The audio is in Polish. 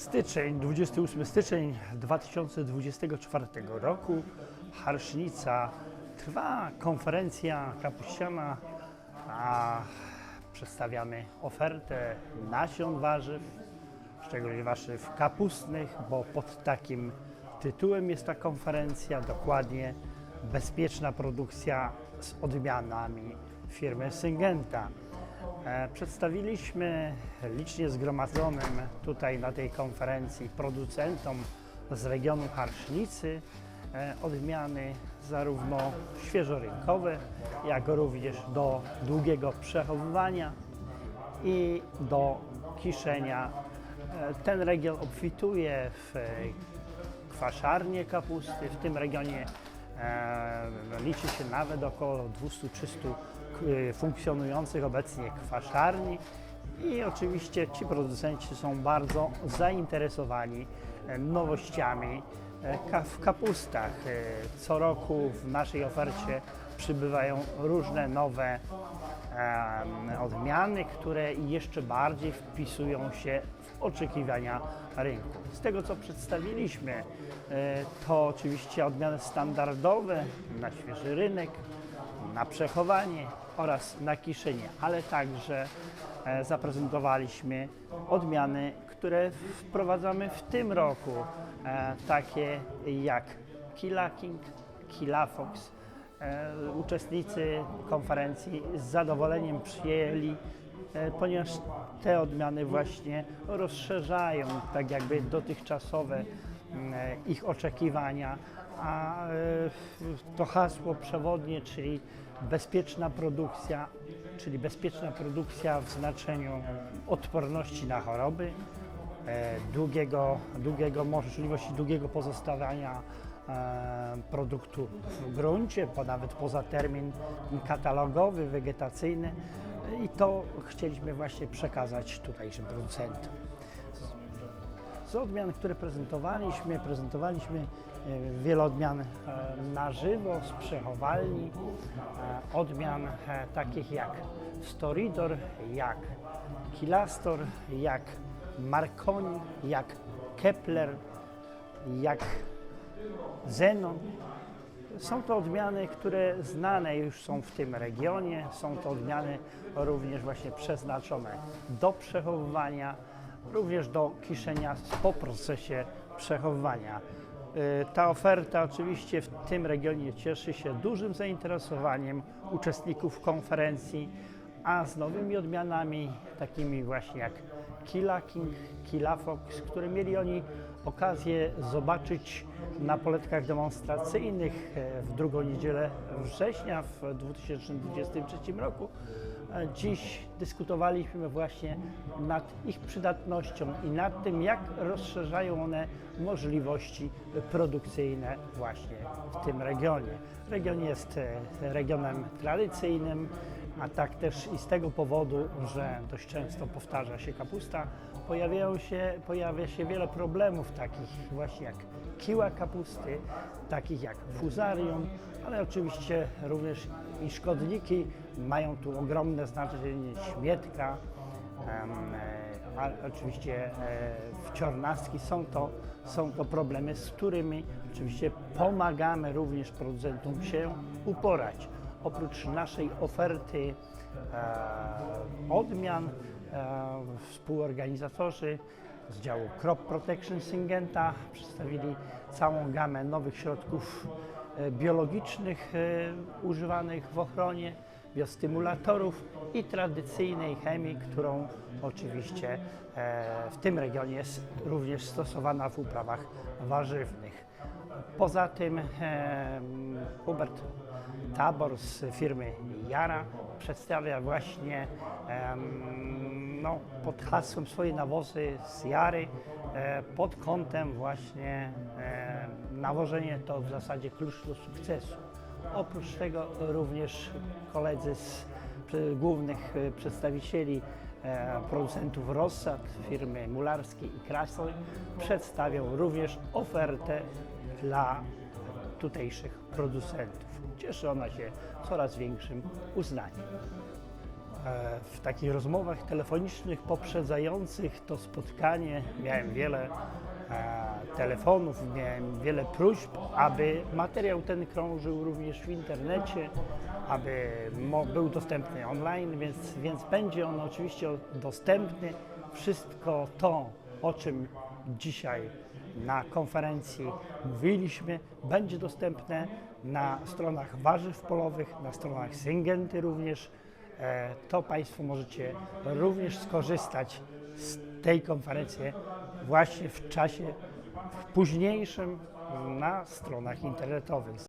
Styczeń, 28 styczeń 2024 roku, Harsznica, trwa konferencja kapuściana, a przedstawiamy ofertę nasion warzyw, szczególnie warzyw kapustnych, bo pod takim tytułem jest ta konferencja, dokładnie bezpieczna produkcja z odmianami firmy Syngenta. E, Przedstawiliśmy licznie zgromadzonym tutaj na tej konferencji producentom z regionu Harsznicy e, odmiany zarówno świeżorynkowe, jak również do długiego przechowywania i do kiszenia. E, Ten region obfituje w kwaszarnie kapusty. W tym regionie liczy się nawet około 200-300 k- e, funkcjonujących obecnie kwaszarni. I oczywiście ci producenci są bardzo zainteresowani e, nowościami e, w kapustach. E, Co roku w naszej ofercie przybywają różne nowe odmiany, które jeszcze bardziej wpisują się w oczekiwania rynku. Z tego co przedstawiliśmy, e, to oczywiście odmiany standardowe na świeży rynek, na przechowanie oraz na kiszenie, ale także e, zaprezentowaliśmy odmiany, które wprowadzamy w tym roku, e, takie jak Killa King, Killa Fox, E, Uczestnicy konferencji z zadowoleniem przyjęli, ponieważ te odmiany właśnie rozszerzają tak jakby dotychczasowe ich oczekiwania, a e, to hasło przewodnie, czyli bezpieczna produkcja, czyli bezpieczna produkcja w znaczeniu odporności na choroby, e, długiego, długiego możliwości długiego pozostawania e, produktu w gruncie, bo nawet poza termin katalogowy, wegetacyjny i to chcieliśmy właśnie przekazać tutejszym producentom. Z odmian, które prezentowaliśmy, prezentowaliśmy e, wiele odmian e, na żywo z przechowalni, e, odmian takich jak Storidor, jak Kilastor, jak Marconi, jak Kepler, jak Zenon. Są to odmiany, które znane już są w tym regionie. Są to odmiany również właśnie przeznaczone do przechowywania, również do kiszenia po procesie przechowywania. Y, Ta oferta oczywiście w tym regionie cieszy się dużym zainteresowaniem uczestników konferencji, a z nowymi odmianami, takimi właśnie jak Killa King, Fox, które mieli oni okazję zobaczyć na poletkach demonstracyjnych e, w drugą niedzielę września w 2023 roku. E, Dziś dyskutowaliśmy właśnie nad ich przydatnością i nad tym, jak rozszerzają one możliwości produkcyjne właśnie w tym regionie. Region jest e, regionem tradycyjnym, a tak też i z tego powodu, że dość często powtarza się kapusta, pojawiają się, pojawia się wiele problemów takich właśnie jak kiła kapusty, takich jak fuzarium, ale oczywiście również i szkodniki mają tu ogromne znaczenie, śmietka, e, a oczywiście e, wciornastki są to, są to problemy, z którymi oczywiście pomagamy również producentom się uporać. Oprócz naszej oferty e, odmian, e, współorganizatorzy z działu Crop Protection Syngenta przedstawili całą gamę nowych środków e, biologicznych e, używanych w ochronie, biostymulatorów i tradycyjnej chemii, którą oczywiście e, w tym regionie jest również stosowana w uprawach warzywnych. Poza tym Hubert Tabor z firmy Jara przedstawia właśnie no, pod hasłem swoje nawozy z Jary e, pod kątem właśnie e, nawożenie to w zasadzie klucz do sukcesu. Oprócz tego również koledzy z głównych e, przedstawicieli producentów rozsad firmy Mularskiej i Krasol przedstawią również ofertę dla tutejszych producentów. Cieszy ona się coraz większym uznaniem. E, W takich rozmowach telefonicznych poprzedzających to spotkanie miałem wiele e, telefonów, miałem wiele próśb, aby materiał ten krążył również w internecie, aby był dostępny online, więc, więc będzie on oczywiście dostępny. Wszystko to, o czym dzisiaj na konferencji mówiliśmy, będzie dostępne na stronach warzyw polowych, na stronach Syngenty również. E, To Państwo możecie również skorzystać z tej konferencji właśnie w czasie późniejszym na stronach internetowych.